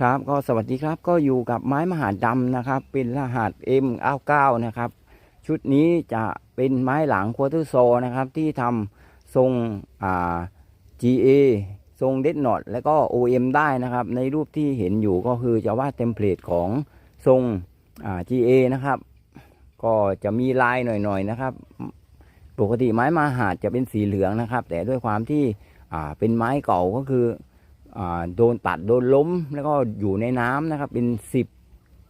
ครับก็สวัสดีครับก็อยู่กับไม้มหาดำนะครับ เป็นรหัส M99 นะครับ ชุดนี้จะเป็นไม้หลังควอเตอร์โซนะครับ ที่ทำทรงอ่า GA ทรงเดดนอตแล้วก็ OM ได้นะครับ ในรูปที่เห็นอยู่ก็คือจะวาดเทมเพลตของทรงอ่า GA นะครับ ก็จะมีลายหน่อยๆนะครับ ปกติไม้มหาดจะเป็นสีเหลืองนะครับ แต่ด้วยความที่อ่าเป็นไม้เก่าก็คือ โดนตัดโดนล้ม แล้วก็อยู่ในน้ำนะครับ เป็นสิบ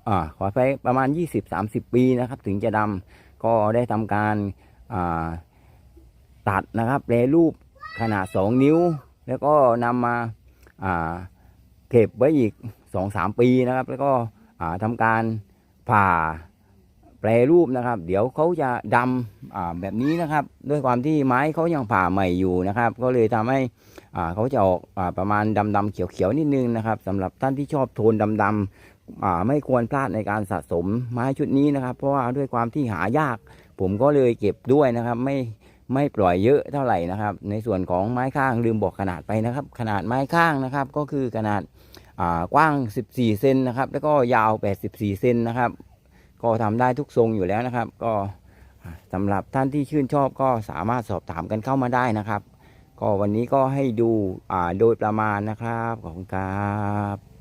อขอไปประมาณ 20-30 ปีนะครับ ถึงจะดำก็ได้ทำการาตัดนะครับแปรรูปขนาด 2 นิ้ว แล้วก็นำมาาเก็บไว้อีก 2-3 ปีนะครับ แล้วก็อ่าทำการผ่า แปรรูปนะครับ เดี๋ยวเขาจะดำแบบนี้นะครับ ด้วยความที่ไม้เขายังผ่าใหม่อยู่นะครับ ก็เลยทำให้เขาจะออกอประมาณดำดำๆเขียวเขียวๆนิดนึงนะครับสำหรับท่านที่ชอบโทนดำดำๆไม่ควรพลาดในการสะสมไม้ชุดนี้นะครับ เพราะว่าด้วยความที่หายาก ผมก็เลยเก็บด้วยนะครับ ไม่ไม่ปล่อยเยอะเท่าไหร่นะครับ ในส่วนของไม้ข้างลืมบอกขนาดไปนะครับ ขนาดไม้ข้างนะครับ ก็คือขนาดกว้าง 14 เซนนะครับ แล้วก็ยาว 84 เซนนะครับ ก็ทำได้ทุกทรงอยู่แล้วนะครับ ก็สำสำหรับท่านที่ชื่นชอบก็สามารถสอบถามกันเข้ามาได้นะครับ ก็วันนี้ก็ให้ดูอ่าโดยประมาณนะครับ ขอบคุณครับ